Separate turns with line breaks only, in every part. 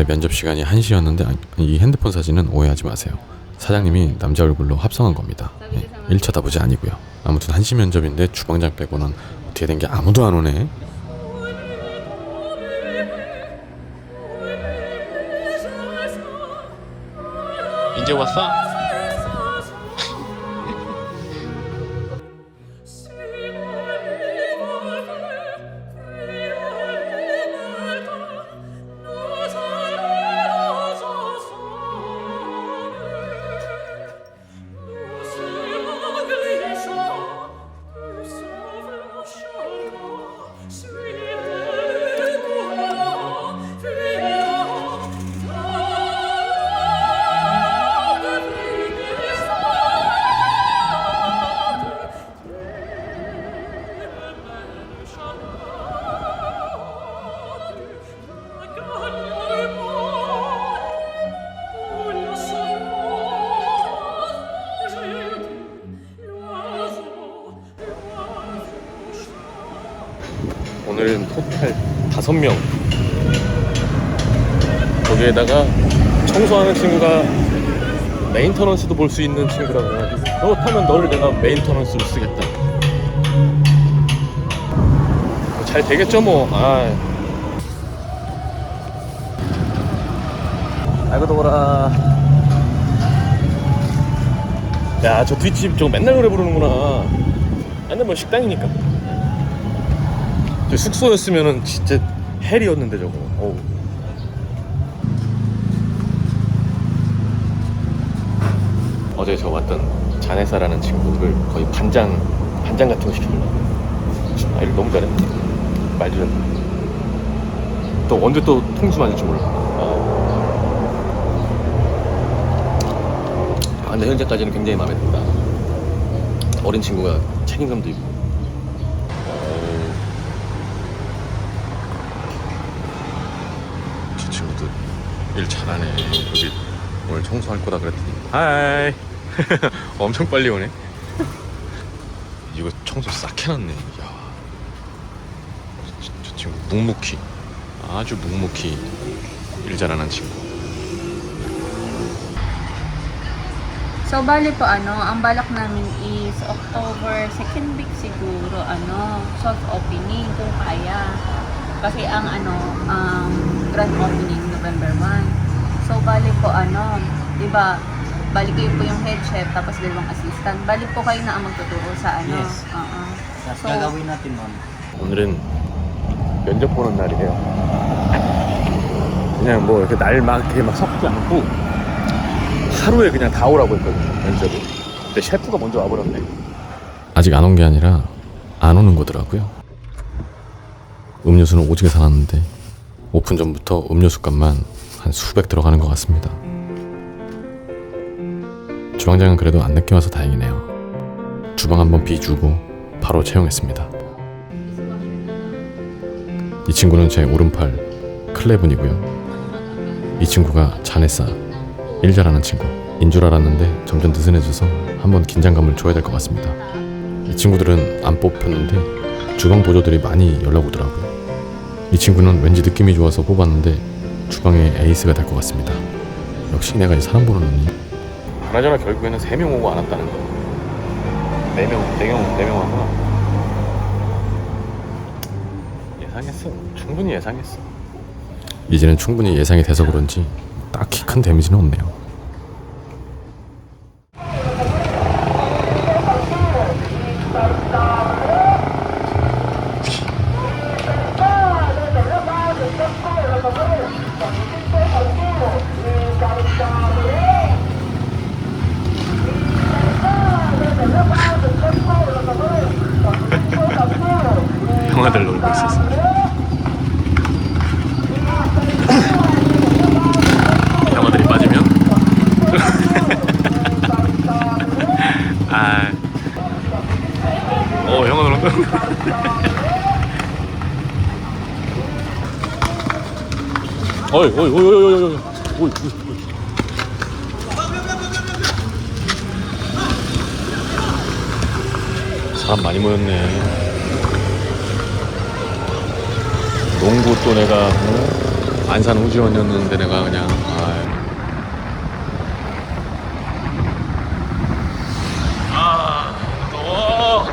원래 면접 시간이 1시였는데 이 핸드폰 사진은 오해하지 마세요. 사장님이 남자 얼굴로 합성한 겁니다. 예, 1차 다보지 아니고요. 아무튼 1시 면접인데 주방장 빼고는 어떻게 된 게 아무도 안 오네.
이제 왔어?
오늘은 토탈 다섯 명. 거기에다가 청소하는 친구가 메인터넌스도 볼 수 있는 친구라고 해가지고 그렇다면 너를 내가 메인터넌스로 쓰겠다. 뭐잘 되겠죠 뭐. 아. 아이고 더워라. 야저 뒷집 저거 맨날 노래 부르는구나. 맨날 뭐 식당이니까. 저 숙소였으면은 진짜 헬이었는데 저거. 어우. 어제 저 왔던 자네사라는 친구를 거의 반장 반장 같은 거 시켜주려고. 아 이거 너무 잘해. 말도 잘해. 또 언제 또 통수 맞을 줄 몰라. 아. 아 근데 현재까지는 굉장히 마음에 든다. 어린 친구가 책임감도 있고. 어우. 저 친구도 일 잘하네. 여기 오늘 청소할 거다 그랬더니 하이 엄청 빨리 오네. 이거 청소 싹 해놨네. 야, 저, 저 친구 묵묵히 아주 묵묵히 일 잘하는 친구.
So, bali po, ano, ang balak namin is October second week siguro, ano, soft opening kung kaya. Kasi ang, ano, um, grand opening November 1. So, bali po, ano, di ba, bali kayo po yung head chef, tapos dalawang assistant. Bali po kayo na ang magtuturo sa, ano,
Yes.
Oo.
At
So,
gagawin natin ma'am.
오늘은 면접 보는 날이에요. 그냥 뭐 이렇게 날 막 이렇게 막 섞지 않고 하루에 그냥 다 오라고 했거든요 면접을. 근데 셰프가 먼저 와버렸네. 아직 안 온 게 아니라 안 오는 거더라고요. 음료수는 오지게 사놨는데 오픈 전부터 음료수 값만 한 수백 들어가는 것 같습니다. 주방장은 그래도 안 늦게 와서 다행이네요. 주방 한번 비주고 바로 채용했습니다. 이 친구는 제 오른팔 클레븐이고요. 이 친구가 자네사 일 잘하는 친구. 인 줄 알았는데 점점 느슨해져서 한번 긴장감을 줘야 될 것 같습니다. 이 친구들은 안 뽑혔는데 주방 보조들이 많이 연락 오더라고요. 이 친구는 왠지 느낌이 좋아서 뽑았는데 주방의 에이스가 될 것 같습니다. 역시 내가 이 사람 보는 눈이. 그나저나 결국에는 세명 오고 안 왔다는 거. 네 명, 네 명, 네명 왔구나. 예상했어. 충분히 예상했어. 이제는 충분히 예상이 돼서 그런지 딱히 큰 데미지는 없네요. Let's go! 어이, 어이, 어이, 어이, 어이, 어이, 어이. 사람 많이 모였네. 농구 또 내가 어? 안산 우지원이었는데 내가 그냥 아. 아 더워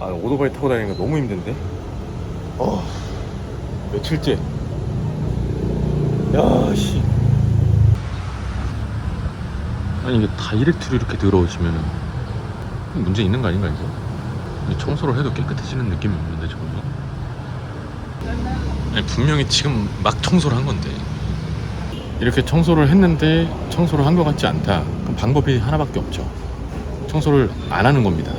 아 오토바이 타고 다니는 거 너무 힘든데? 어 며칠째. 야씨. 아니 이게 다이렉트로 이렇게 들어오시면은 문제 있는 거 아닌가 이거? 청소를 해도 깨끗해지는 느낌이 없는데 전혀 아니 분명히 지금 막 청소를 한 건데. 이렇게 청소를 했는데 청소를 한 것 같지 않다. 그럼 방법이 하나밖에 없죠. 청소를 안 하는 겁니다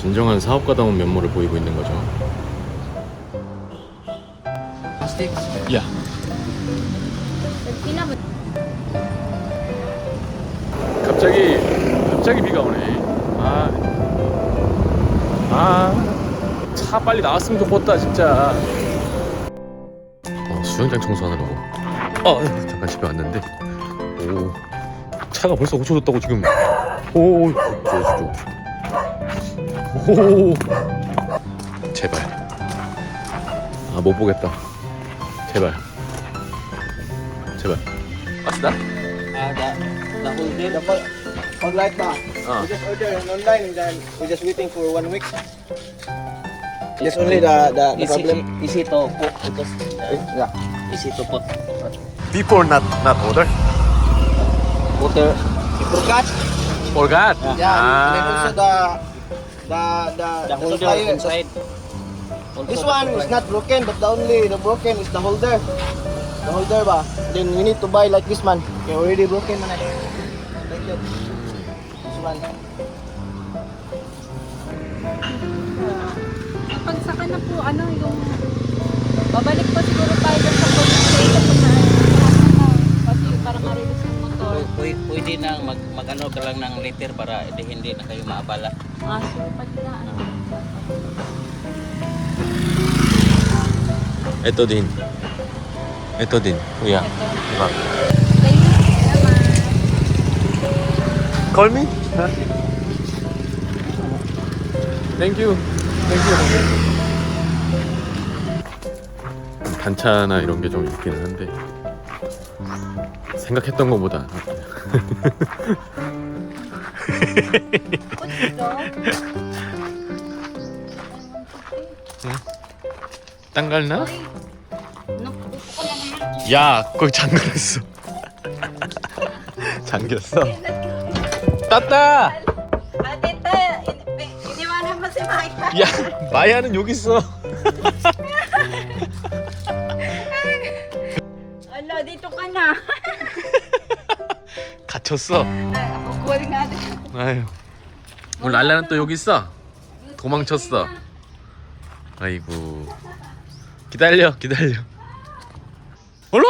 진정한 사업가다운 면모를 보이고 있는 거죠 야 갑자기 갑자기 비가 오네. 아, 아, 차 빨리 나왔으면 좋겠다 진짜. 어, 수영장 청소하느라고. 어, 잠깐 집에 왔는데, 오, 차가 벌써 고쳐졌다고 지금. 오, 보여주죠. 오, 제발. 아, 못 보겠다. 제발. 제발. 왔다.
Ah, the, the whole day, the whole, whole light ba?
Ah.
We just order on online and then we're just waiting for one week. Just only the, the, the
Easy,
problem.
easy to cook because uh,
Yeah.
easy to put
Before not not order.
Water. Forgot.
Forgot.
Yeah. And then also the, the, the,
the
the
holder
supplier-
inside.
This one is not broken, but the only the broken is the holder. The holder ba? Then you need to buy like this man. Okay, already broken man. eh. Like that. This one.
Pag saka na po, ano, yung... Babalik pa siguro tayo sa police station kung na, ano, kasi parang marilis motor.
Pwede, pwede, pwede na mag, mag-ano ka lang ng liter para hindi, hindi na kayo maabala.
Ah, sure, pag na, ano.
Ito din. Ito din. Kuya. Diba?
Thank you naman.
Call me? Thank you. Thank you. 반차나 이런 게 좀 있기는 한데 생각했던 것보다 땅 갈나? 야, 거기 잠글었어. 잠겼어. 땄다. 야, 마야는 여기 있어.
Din.
아유. 오늘 랄라는 또 여기 있어. 도망쳤어. 아이고. 기다려, 기다려. 얼른!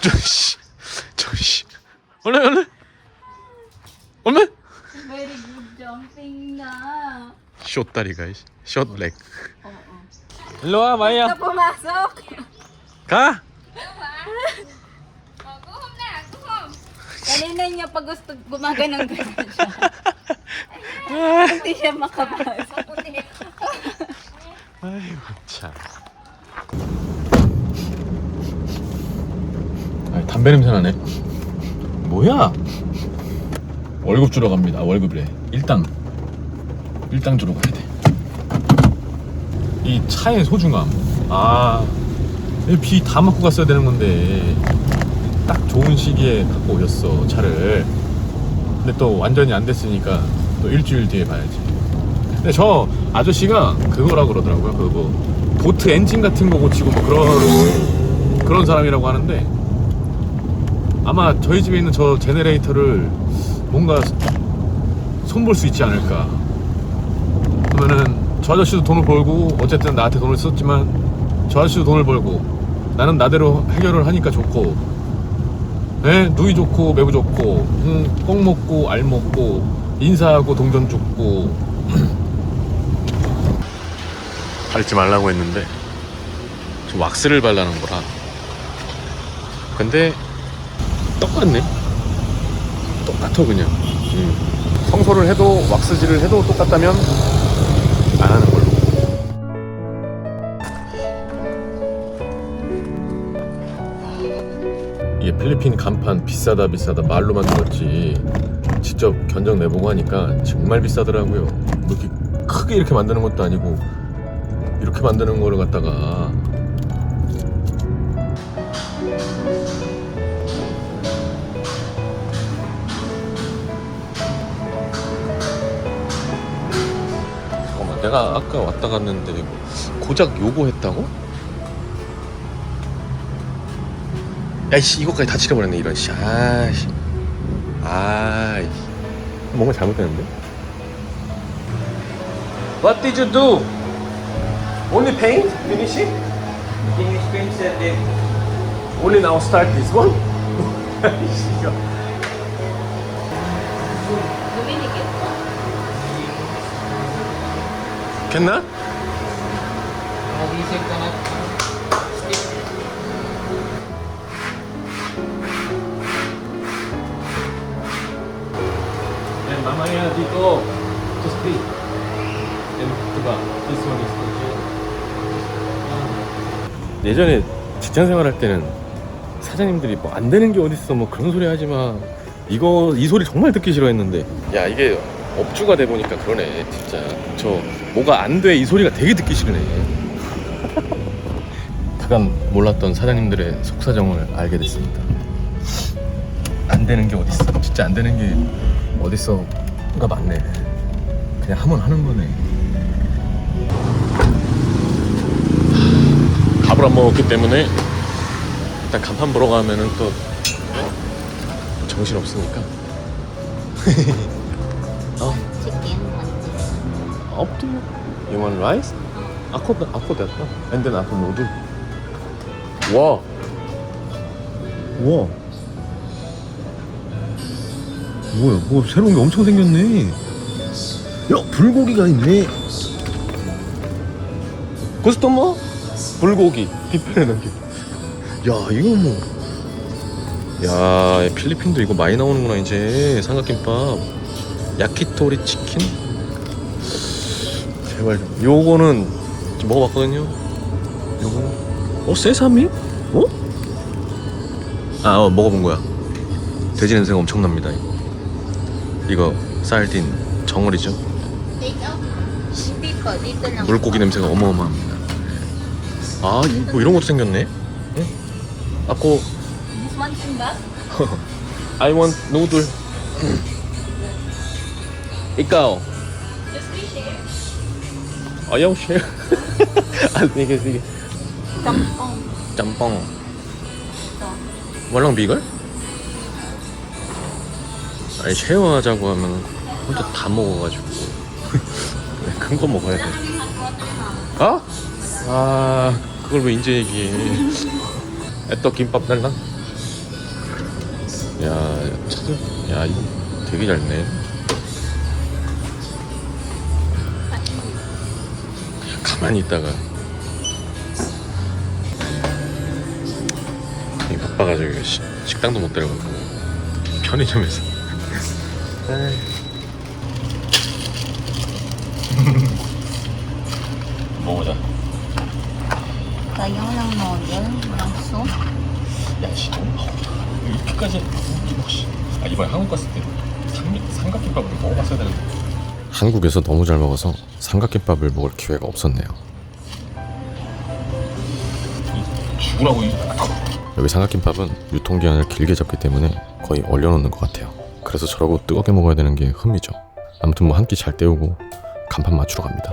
저씨, 저씨. 얼른, 얼른. 얼른. 숏다리가, 숏렉. 일로 와, 마이야.
Pumasok.
가!
Kanina niya pag gusto gumaganong ganun siya. Hindi siya makapasok.
아이고 참. 아 담배 냄새 나네. 뭐야? 월급 주러 갑니다. 월급이래. 일당. 일당 주러 가야 돼. 이 차의 소중함. 아, 비 다 맞고 갔어야 되는 건데 딱 좋은 시기에 갖고 오셨어 차를. 근데 또 완전히 안 됐으니까 또 일주일 뒤에 봐야지. 근데 저 아저씨가 그거라 그러더라고요. 그 뭐 보트 엔진 같은 거 고치고 뭐 그런 그런 사람이라고 하는데 아마 저희 집에 있는 저 제네레이터를 뭔가 손볼 수 있지 않을까. 그러면은 저 아저씨도 돈을 벌고 어쨌든 나한테 돈을 썼지만 저 아저씨도 돈을 벌고 나는 나대로 해결을 하니까 좋고 예, 누이 좋고 매부 좋고 음, 꼭 먹고 알 먹고 인사하고 동전 줍고 밟지 말라고 했는데 저 왁스를 발라놓은 거라 근데 똑같네. 똑같아 그냥. 음. 청소를 해도 왁스질을 해도 똑같다면 이게 필리핀 간판 비싸다 비싸다 말로만 들었지 직접 견적 내보고 하니까 정말 비싸더라고요. 뭐 이렇게 크게 이렇게 만드는 것도 아니고 이렇게 만드는 거를 갖다가 내가 아까 왔다 갔는데 고작 요거 했다고? 야이씨 이거까지 다 칠해버렸네 이런 씨 아이씨 아이 뭔가 잘못됐는데 What did you do? Only paint? Finishing?
English paint sir, then
Only now start this one?
Po.
됐나?
Nag-isip ka na.
And mamaya dito to speak. And diba, this one is 예전에 직장 생활할 때는 사장님들이 뭐 안 되는 게 어딨어 뭐 그런 소리 하지 마. 이거 이 소리 정말 듣기 싫어했는데. 야 이게 업주가 돼 보니까 그러네 진짜. 저 뭐가 안 돼 이 소리가 되게 듣기 싫으네. 그간 몰랐던 사장님들의 속사정을 알게 됐습니다. 안 되는 게 어딨어. 진짜 안 되는 게 어딨어 가 맞네. 그냥 하면 하는 거네. 밥을 안 먹었기 때문에 일단 간판 보러 가면은 또 정신 없으니까. 어? up to you you want rice? 아코 아코 됐다. And then 아코 노들 와 와. 뭐야, 뭐 새로운 게 엄청 생겼네. 야, 불고기가 있네. 코스토머? 불고기. 뷔페에 넣기. 야, 이거 뭐. 야, 필리핀도 이거 많이 나오는구나, 이제. 삼각김밥. 야키토리 치킨? 제발 좀. 요거는 좀 먹어봤거든요. 요거는. 어, 세사미? 어? 아, 어, 먹어본 거야. 돼지 냄새가 엄청납니다, 이거. 이거 살딘 정어리죠. 물고기 냄새가 어마어마합니다. 아, 이- 뭐 이런 것도 생겼네. 응?
kimbap?
I want noodle. Ayaw share. ah, sige, sige.
Kampong.
짬뽕.
Ito.
월랑 비걸? 아니 쉐어하자고 하면 혼자 다 먹어가지고 큰 거 먹어야 돼. 아? 아 그걸 왜 이제 얘기해? 에또 김밥 달랑? 야 찾아. 야 이거 되게 잘네. 가만히 있다가 이 바빠가지고 시- 식당도 못 데려가고 편의점에서 먹어보자.
Tayo lang noodle, walang soup.
야 진짜 이렇게까지 혹시 아 이번에 한국 갔을 때 삼, 삼각김밥을 먹어봤어야 되는데. 한국에서 너무 잘 먹어서 삼각김밥을 먹을 기회가 없었네요. 죽으라고 이 여기 삼각김밥은 유통기한을 길게 잡기 때문에 거의 얼려놓는 것 같아요 그래서 저러고 뜨겁게 먹어야 되는 게 흠이죠. 아무튼 뭐 한 끼 잘 때우고 간판 맞추러 갑니다.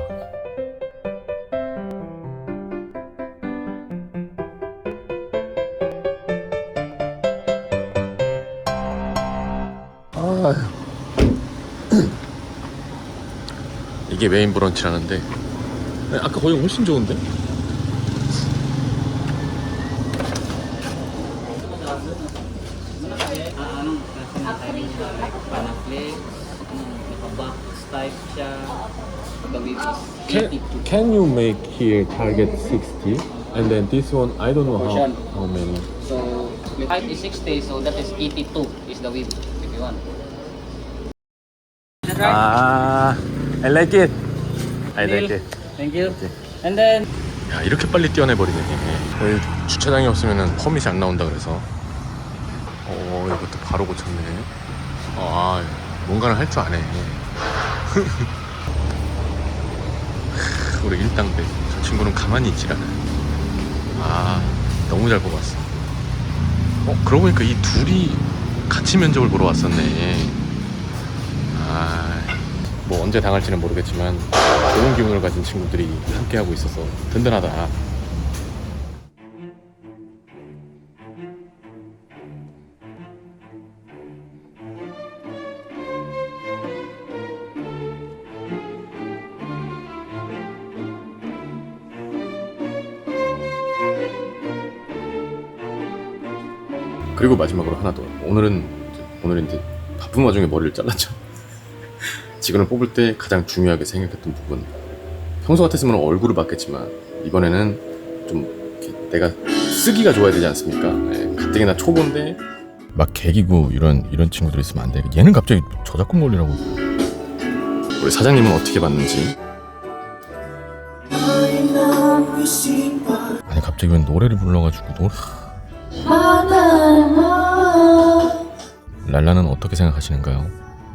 이게 메인 브런치라는데. 네, 아까 거기 훨씬 좋은데? Can,
82.
can you make here target 60 and then this one I don't know how,
Portion.
how many
So, Height is 60, so that is 82 is the width if you want.
아, I like it. I like it.
Thank you. And then
야 이렇게 빨리 뛰어내버리네 여기 주차장이 없으면 퍼밋이 안 나온다 그래서 어 이것도 바로 고쳤네 어, 아 뭔가를 할 줄 아네 우리 일당배. 저 친구는 가만히 있질 않아 아 너무 잘 뽑았어. 어 그러고 보니까 이 둘이 같이 면접을 보러 왔었네. 아뭐 언제 당할지는 모르겠지만 좋은 기운을 가진 친구들이 함께 하고 있어서 든든하다. 그리고 마지막으로 하나 더. 오늘은 오늘은 이제 바쁜 와중에 머리를 잘랐죠. 직원을 뽑을 때 가장 중요하게 생각했던 부분. 평소 같았으면 얼굴을 봤겠지만 이번에는 좀 내가 쓰기가 좋아야 되지 않습니까? 예, 가뜩이나 초보인데 막 개기고 이런 이런 친구들 있으면 안 돼. 얘는 갑자기 저작권 권리라고. 우리 사장님은 어떻게 봤는지. 아니 갑자기 왜 노래를 불러가지고 노래. 랄라는 어떻게 생각하시는가요?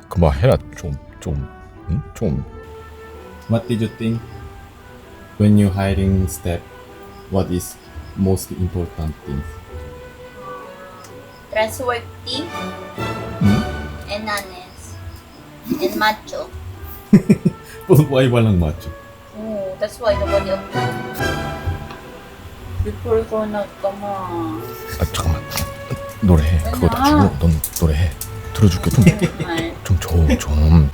그만 해라 좀 좀 응? 좀
What did you think when you hiring step? What is most important thing?
trustworthy and honest and macho.
But why walang macho?
Oh, that's why nobody
Before ko nagkama.
아 잠깐만 노래해 그거 다 주고 넌 노래해 들어줄게 좀. 좀 줘, 좀.